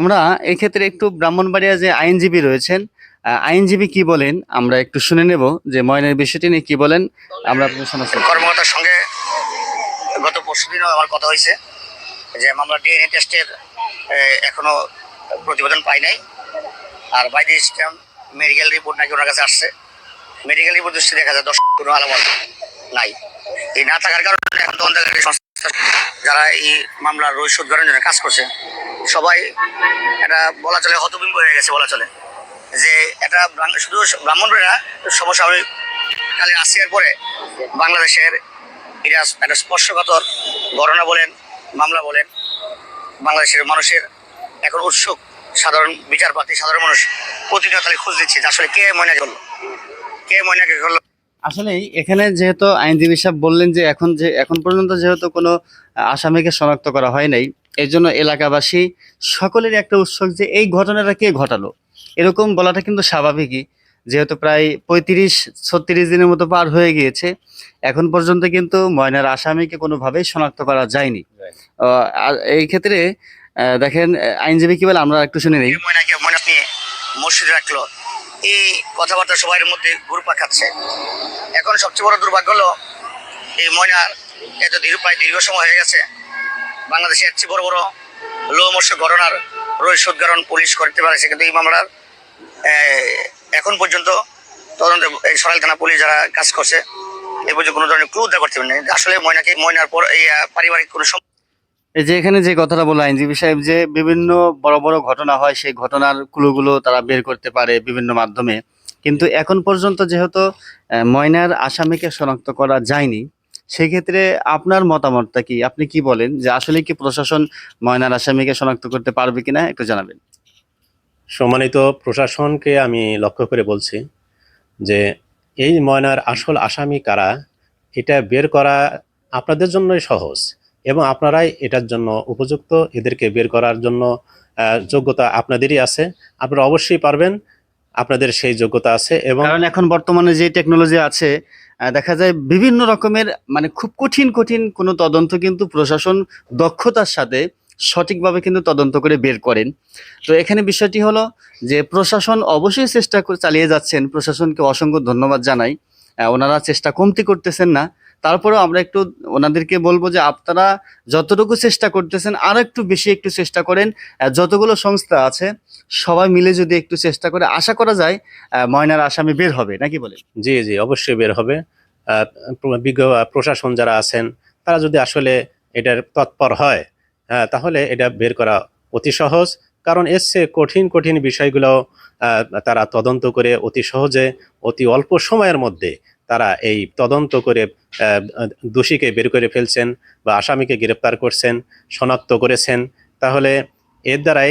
আমরা এক্ষেত্রে একটু ব্রাহ্মণবাড়িয়া যে আইনজীবী রয়েছেন আইনজীবী কি বলেন? আমরা একটু শুনে নেব যে ময়নের বিষয়টি নিয়ে কি বলেন। আমরা কর্মকর্তার সঙ্গে গত পরশু দিনও আমার কথা হয়েছে যে মামলা ডিএনএ টেস্টের এখনও প্রতিবেদন পাই নাই। আর বাইরে সিস্টেম মেডিকেল রিপোর্ট নাকি ওনার কাছে আসছে। মেডিকেল রিপোর্ট দৃষ্টি দেখা যায় দশ কোনো আলামত নাই। এই না থাকার কারণে এখন তদন্তকারী সংস্থা যারা এই মামলার রৈশোধ করার জন্য কাজ করছে সবাই এটা বলা চলে হতবিম্ব হয়ে গেছে বলা চলে যে এটা শুধু ব্রাহ্মণরা কালে আসিয়ার পরে বাংলাদেশের এটা একটা স্পর্শকাতর ঘটনা বলেন, মামলা বলেন, বাংলাদেশের মানুষের এখন উৎসুক, সাধারণ বিচারপাতি সাধারণ মানুষ প্রতিনিয়ত খালি খোঁজ দিচ্ছে আসলে কে ময়নাকে করল। কে ময়নাকে করল? আসলে এখানে যেহেতু আইনজীবী সাহেব বললেন যে এখন যে এখন পর্যন্ত যেহেতু কোনো আসামিকে শনাক্ত করা হয় নাই এই জন্য এলাকাবাসী সকলের একটা উৎসুক যে এই ঘটনাটা কে ঘটালো। এরকম বলাটা কিন্তু স্বাভাবিকই যেহেতু প্রায় পঁয়ত্রিশ ছত্রিশ দিনের মতো পার হয়ে গিয়েছে। এখন পর্যন্ত কিন্তু ময়নার আসামিকে কোনোভাবেই শনাক্ত করা যায়নি। এই ক্ষেত্রে দেখেন আইনজীবী কি বলে আমরা একটু শুনে নিই। ময়নাকে ময়না নিয়ে মসজিদে রাখল। এই কথাবার্তা সবার মধ্যে ঘুরপা খাচ্ছে। এখন সবচেয়ে বড় দুর্ভাগ্য হলো এই ময়নার এত দীর্ঘ প্রায় দীর্ঘ সময় হয়ে গেছে। বাংলাদেশে চেয়ে বড় বড় লোমর্ষ ঘটনার রৈশোদ্গারণ পুলিশ করতে পারেছে, কিন্তু এই মামলার এখন পর্যন্ত তদন্ত এই সরাইল থানা পুলিশ যারা কাজ করছে, এ পর্যন্ত কোনো ধরনের ক্লু উদ্ধার করতে পারেনি। আসলে ময়নাকে, ময়নার পর এই পারিবারিক কোনো এই যে এখানে যে কথাটা বলল আইনজীবী সাহেব যে বিভিন্ন বড় বড় ঘটনা হয়, সেই ঘটনার ক্লুগুলো তারা বের করতে পারে বিভিন্ন মাধ্যমে। কিন্তু এখন পর্যন্ত যেহেতু ময়নার আসামিকে শনাক্ত করা যায়নি সেই ক্ষেত্রে আপনার মতামতটা কি? আপনি কি বলেন যে আসলে কি প্রশাসন ময়নার আসামিকে শনাক্ত করতে পারবে কিনা একটু জানাবেন। সম্মানিত প্রশাসনকে আমি লক্ষ্য করে বলছি যে এই ময়নার আসল আসামি কারা, এটা বের করা আপনাদের জন্যই সহজ এবং আপনারাই এটার জন্য উপযুক্ত। এদেরকে বের করার জন্য যোগ্যতা আপনাদেরই আছে। আপনারা অবশ্যই পারবেন আপনাদের সেই যোগ্যতা আছে এবং কারণ এখন বর্তমানে যে টেকনোলজি আছে দেখা যায় বিভিন্ন রকমের মানে খুব কঠিন কঠিন কোনো তদন্ত কিন্তু প্রশাসন দক্ষতার সাথে সঠিকভাবে কিন্তু তদন্ত করে বের করেন। তো এখানে বিষয়টি হলো যে প্রশাসন অবশ্যই চেষ্টা চালিয়ে যাচ্ছেন। প্রশাসনকে অসংখ্য ধন্যবাদ জানাই। ওনারা চেষ্টা কমতি করতেছেন না। তারপরেও আমরা একটু ওনাদেরকে বলব যে আপনারা যতটুকু চেষ্টা করতেছেন আর একটু বেশি একটু চেষ্টা করেন। যতগুলো সংস্থা আছে সবাই মিলে যদি একটু চেষ্টা করে আশা করা যায় ময়নার আসামি বের হবে নাকি বলে জি জি অবশ্যই বের হবে। বিজ্ঞ প্রশাসন যারা আছেন তারা যদি আসলে এটার তৎপর হয় হ্যাঁ, তাহলে এটা বের করা অতি সহজ। কারণ চেয়ে কঠিন কঠিন বিষয়গুলো তারা তদন্ত করে অতি সহজে অতি অল্প সময়ের মধ্যে তারা এই তদন্ত করে দোষীকে বের করে ফেলছেন বা আসামিকে গ্রেপ্তার করছেন শনাক্ত করেছেন। তাহলে এর দ্বারাই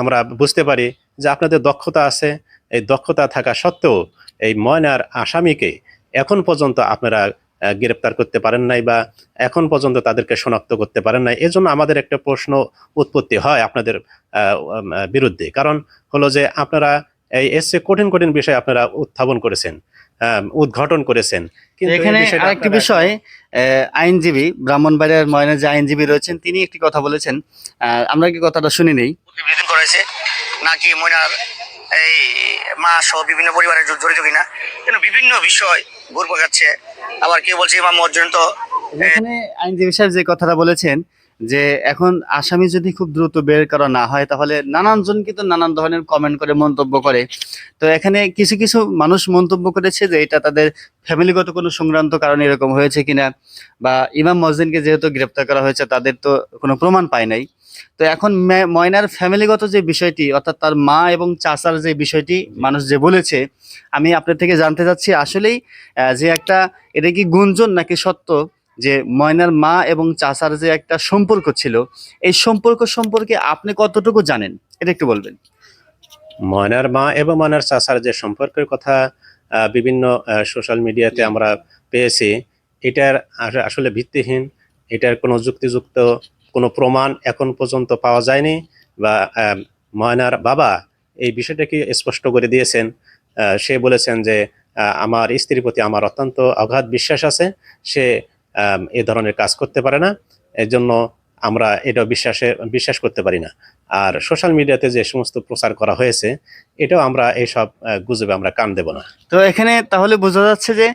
আমরা বুঝতে পারি যে আপনাদের দক্ষতা আছে। এই দক্ষতা থাকা সত্ত্বেও এই ময়নার আসামিকে এখন পর্যন্ত আপনারা গ্রেপ্তার করতে পারেন নাই বা এখন পর্যন্ত তাদেরকে শনাক্ত করতে পারেন নাই। এজন্য আমাদের একটা প্রশ্ন উৎপত্তি হয় আপনাদের বিরুদ্ধে। কারণ হলো যে আপনারা এই এসে কঠিন কঠিন বিষয় আপনারা উত্থাপন করেছেন। উদ্ঘাটন করেছেন। এখানে আরেকটি বিষয় আহ, আইনজীবী ব্রাহ্মণবাড়িয়ার ময়নার যে আইনজীবী রয়েছেন তিনি একটি কথা বলেছেন। আহ, আমরা কি কথাটা শুনি নেই? বিবেচনা করা নাকি ময়নার এই মা সহ বিভিন্ন পরিবারের জড়িত কিনা? কিন্তু বিভিন্ন বিষয় ঘুর পাকাচ্ছে আবার কেউ বলছে ইমাম মসজিদ তো এখানে আইনজীবী সাহেব যে কথাটা বলেছেন যে এখন আসামি যদি খুব দ্রুত বের করা না হয়, তাহলে নানান জন কিন্তু নানান ধরনের কমেন্ট করে মন্তব্য করে। তো এখানে কিছু কিছু মানুষ মন্তব্য করেছে যে এটা তাদের ফ্যামিলিগত কোনো সংক্রান্ত কারণে এরকম হয়েছে কিনা বা ইমাম মসজিদকে যেহেতু গ্রেপ্তার করা হয়েছে, তাদের তো কোনো প্রমাণ পায় নাই। তো এখন ময়নার ফ্যামিলিগত যে বিষয়টি, অর্থাৎ তার মা এবং চাচার যে বিষয়টি মানুষ যে বলেছে, আমি আপনার থেকে জানতে চাচ্ছি আসলেই যে একটা এটা কি গুঞ্জন নাকি সত্য? যে ময়নার মা এবং চাচার যে একটা সম্পর্ক ছিল, এই সম্পর্ক সম্পর্কে আপনি কতটুকু জানেন? এটা একটু বলবেন। ময়নার মা এবং ময়নার চাচার যে সম্পর্কের কথা বিভিন্ন সোশ্যাল মিডিয়াতে আমরা পেয়েছি, এটার আস- আসলে ভিত্তিহীন, এটার কোনো যুক্তিযুক্ত কোনো প্রমাণ এখন পর্যন্ত পাওয়া যায়নি বা ময়নার বাবা এই বিষয়টাকে স্পষ্ট করে দিয়েছেন। সে বলেছেন যে আমার স্ত্রীর প্রতি আমার অত্যন্ত অগাধ বিশ্বাস আছে। সে এ ধরনের কাজ করতে পারে না। এর জন্য আমরা এটা বিশ্বাসে, বিশ্বাস করতে পারি না। আর সোশ্যাল মিডিয়াতে যে সমস্ত প্রচার করা হয়েছে, এটাও আমরা এইসব গুজবে আমরা কান দেব না। তো এখানে তাহলে বোঝা যাচ্ছে যে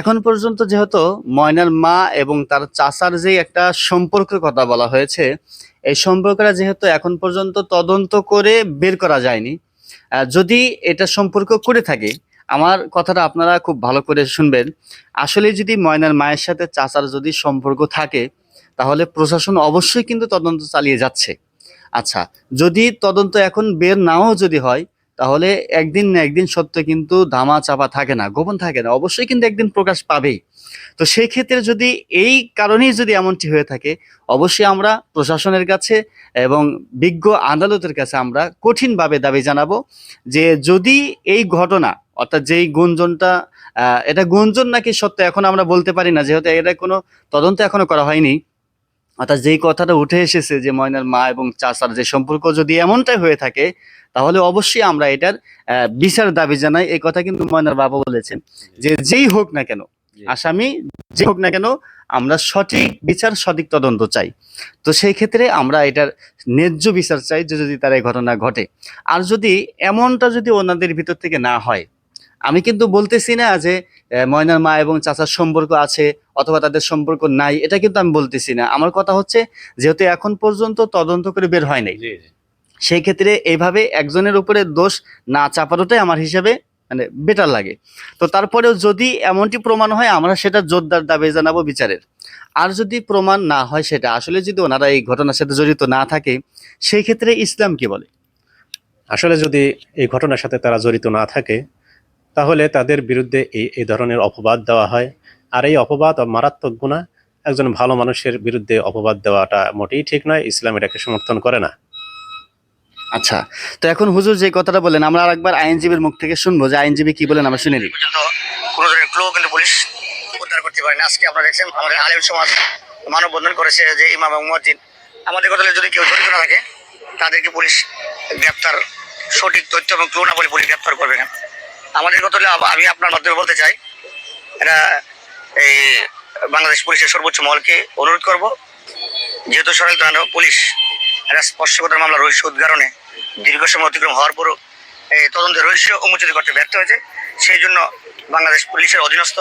এখন পর্যন্ত যেহেতু ময়নার মা এবং তার চাচার যে একটা সম্পর্কের কথা বলা হয়েছে, এই সম্পর্কটা যেহেতু এখন পর্যন্ত তদন্ত করে বের করা যায়নি যদি এটা সম্পর্ক করে থাকে আমার কথাটা আপনারা খুব ভালো করে শুনবেন। আসলে যদি ময়নার মায়ের সাথে চাচার যদি সম্পর্ক থাকে, তাহলে প্রশাসন অবশ্যই কিন্তু তদন্ত চালিয়ে যাচ্ছে। আচ্ছা যদি তদন্ত এখন বের নাও যদি হয়, তাহলে একদিন না একদিন সত্য কিন্তু ধামা চাপা থাকে না, গোপন থাকে না, অবশ্যই কিন্তু একদিন প্রকাশ পাবেই। তো সেই ক্ষেত্রে যদি এই কারণেই যদি এমনটি হয়ে থাকে, অবশ্যই আমরা প্রশাসনের কাছে এবং বিজ্ঞ আদালতের কাছে আমরা কঠিনভাবে দাবি জানাব যে যদি এই ঘটনা অর্থাৎ যেই গুঞ্জনটা আহ, এটা গুঞ্জন নাকি সত্য এখন আমরা বলতে পারি না যেহেতু এটা কোনো তদন্ত এখনও করা হয়নি। অর্থাৎ যেই কথাটা উঠে এসেছে যে ময়নার মা এবং চাচার যে সম্পর্ক যদি এমনটাই হয়ে থাকে তাহলে অবশ্যই আমরা এটার বিচার দাবি জানাই। এই কথা কিন্তু ময়নার বাবা বলেছেন যে যেই হোক না কেন আসামি যে হোক না কেন আমরা সঠিক বিচার সঠিক তদন্ত চাই। তো সেই ক্ষেত্রে আমরা এটার ন্যায্য বিচার চাই যে যদি তার এই ঘটনা ঘটে। আর যদি এমনটা যদি ওনাদের ভিতর থেকে না হয় আমি কিন্তু বলতেছি না যে ময়নার মা এবং চাচার সম্পর্ক আছে অথবা তাদের সম্পর্ক নাই এটা কিন্তু আমি বলতেছি না। আমার কথা হচ্ছে যেহেতু এখন পর্যন্ত তদন্ত করে বের হয় নাই সেই ক্ষেত্রে এইভাবে একজনের উপরে দোষ না চাপানোটাই আমার হিসাবে মানে বেটার লাগে। তো তারপরেও যদি এমনটি প্রমাণ হয় আমরা সেটা জোরদার দাবি জানাব বিচারের। আর যদি প্রমাণ না হয় সেটা আসলে যদি ওনারা এই ঘটনার সাথে জড়িত না থাকে সেই ক্ষেত্রে ইসলাম কি বলে? আসলে যদি এই ঘটনার সাথে তারা জড়িত না থাকে তাহলে তাদের বিরুদ্ধে এই এই ধরনের অপবাদ দেওয়া হয়। আর এই অপবাদ মারাত্মক গুণা একজন ভালো মানুষের বিরুদ্ধে অপবাদ দেওয়াটা মোটেই ঠিক নয় ইসলাম এটাকে সমর্থন করে না। আচ্ছা তো এখন হুজুর যে কথাটা বলেন আমরা আরেকবার আইনজীবীর মুখ থেকে শুনব যে আইনজীবী কি বলেন আমরা শুনে নিই। কোনো ধরনের ক্লো কিন্তু পুলিশ উদ্ধার করতে পারেনি। আজকে আপনারা দেখছেন আমাদের আলিম সমাজ মানববন্ধন করেছে যে ইমাম মসজিদ আমাদের কথা যদি কেউ জড়িত না থাকে তাদেরকে পুলিশ গ্রেপ্তার সঠিক তথ্য এবং ক্লো না বলে পুলিশ গ্রেপ্তার করবে না। আমাদের কথা আমি আপনার মাধ্যমে বলতে চাই এটা এই বাংলাদেশ পুলিশের সর্বোচ্চ মহলকে অনুরোধ করব। যেহেতু থানা পুলিশ একটা স্পর্শকতার মামলা রহস্য উদ্ঘাটনে দীর্ঘ সময় অতিক্রম হওয়ার পরও এই তদন্তের রহস্য উন্মোচিত করতে ব্যর্থ হয়েছে। সেই জন্য বাংলাদেশ পুলিশের অধীনস্থ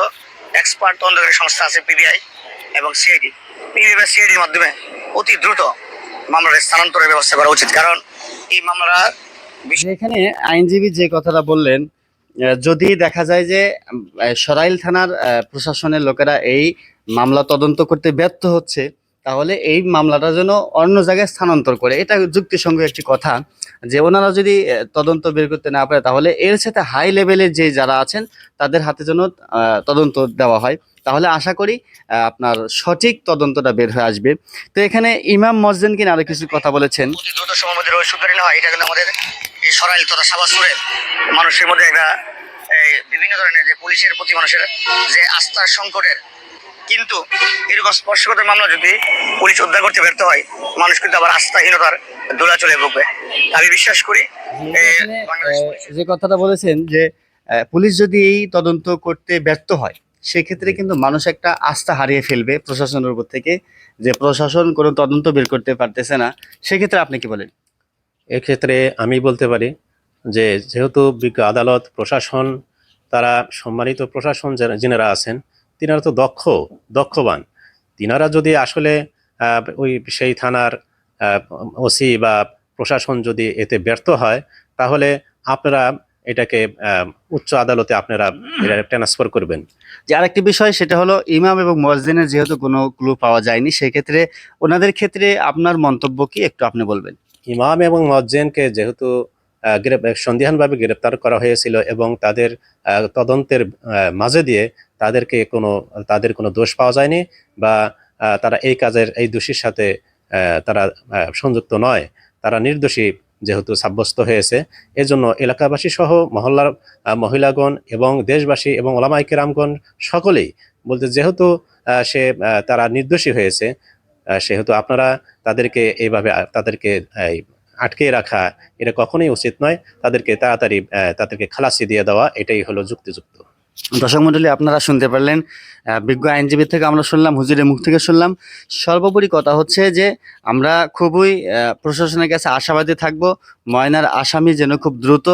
এক্সপার্ট তদন্তকারী সংস্থা আছে পিবিআই এবং সিআইডি। পিবিআই বা সিআইডির মাধ্যমে অতি দ্রুত মামলার স্থানান্তরের ব্যবস্থা করা উচিত। কারণ এই মামলাটা যে এখানে আইনজীবী যে কথাটা বললেন যদি দেখা যায় যে সরাইল থানার প্রশাসনের লোকেরা এই মামলা তদন্ত করতে ব্যর্থ হচ্ছে, তাহলে এই মামলাটা যেন অন্য জায়গায় স্থানান্তর করে। এটা যুক্তিসঙ্গ একটি কথা যে, ওনারা যদি তদন্ত বের করতে না পারে, তাহলে এর সাথে হাই লেভেলের যে যারা আছেন, তাদের হাতে যেন তদন্ত দেওয়া হয়। তাহলে আশা করি আপনার সঠিক তদন্তটা বের হয়ে আসবে। তো এখানে ইমাম মসজিদ কিনা আরও কিছু কথা বলেছেন। দ্রুত হয় আমাদের এই সরাইল তথা সাবাসুরের মানুষের মধ্যে একটা বিভিন্ন ধরনের যে পুলিশের প্রতি মানুষের যে আস্থার সংকটের, কিন্তু এরকম স্পর্শকতার মামলা যদি পুলিশ উদ্ধার করতে ব্যর্থ হয়, মানুষ কিন্তু আবার আস্থাহীনতার দোলা চলে ভুগবে। আমি বিশ্বাস করি যে কথাটা বলেছেন যে পুলিশ যদি এই তদন্ত করতে ব্যর্থ হয়, সেক্ষেত্রে কিন্তু মানুষ একটা আস্থা হারিয়ে ফেলবে প্রশাসনের উপর থেকে যে, প্রশাসন কোনো তদন্ত বের করতে পারতেছে না। সেক্ষেত্রে আপনি কি বলেন? এক্ষেত্রে আমি বলতে পারি যে, যেহেতু বিজ্ঞ আদালত, প্রশাসন, তারা সম্মানিত প্রশাসন যিনারা আছেন, তিনারা তো দক্ষ, দক্ষবান। তিনারা যদি আসলে ওই সেই থানার ওসি বা প্রশাসন যদি এতে ব্যর্থ হয়, তাহলে আপনারা এটাকে উচ্চ আদালতে আপনারা ট্রান্সফার করবেন। যে আরেকটি বিষয়, সেটা হলো ইমাম এবং মসজিদের যেহেতু কোনো ক্লু পাওয়া যায়নি, সেক্ষেত্রে ওনাদের ক্ষেত্রে আপনার মন্তব্য কি, একটু আপনি বলবেন। ইমাম এবং মজ্জেনকে যেহেতু সন্দিহানভাবে গ্রেপ্তার করা হয়েছিল এবং তাদের তদন্তের মাঝে দিয়ে তাদেরকে কোনো, তাদের কোনো দোষ পাওয়া যায়নি বা তারা এই কাজের, এই দোষীর সাথে তারা সংযুক্ত নয়। তারা নির্দোষী যেহেতু সাব্যস্ত হয়েছে। এজন্য এলাকাবাসী সহ মহল্লার মহিলাগণ এবং দেশবাসী এবং ওলামাইকে রামগণ সকলেই বলতে যেহেতু সে তারা নির্দোষী হয়েছে সেহেতু আপনারা তাদেরকে এইভাবে তাদেরকে আটকে রাখা, এটা কখনোই উচিত নয়। তাদেরকে তাড়াতাড়ি তাদেরকে খালাসি দিয়ে দেওয়া, এটাই হলো যুক্তিযুক্ত। দর্শক মন্ডলী, আপনারা শুনতে পারলেন বিজ্ঞ আইনজীবী থেকে আমরা শুনলাম, হুজুরের মুখ থেকে শুনলাম। সর্বোপরি কথা হচ্ছে যে, আমরা খুবই প্রশাসনের কাছে আশাবাদী থাকব, ময়নার আসামি যেন খুব দ্রুত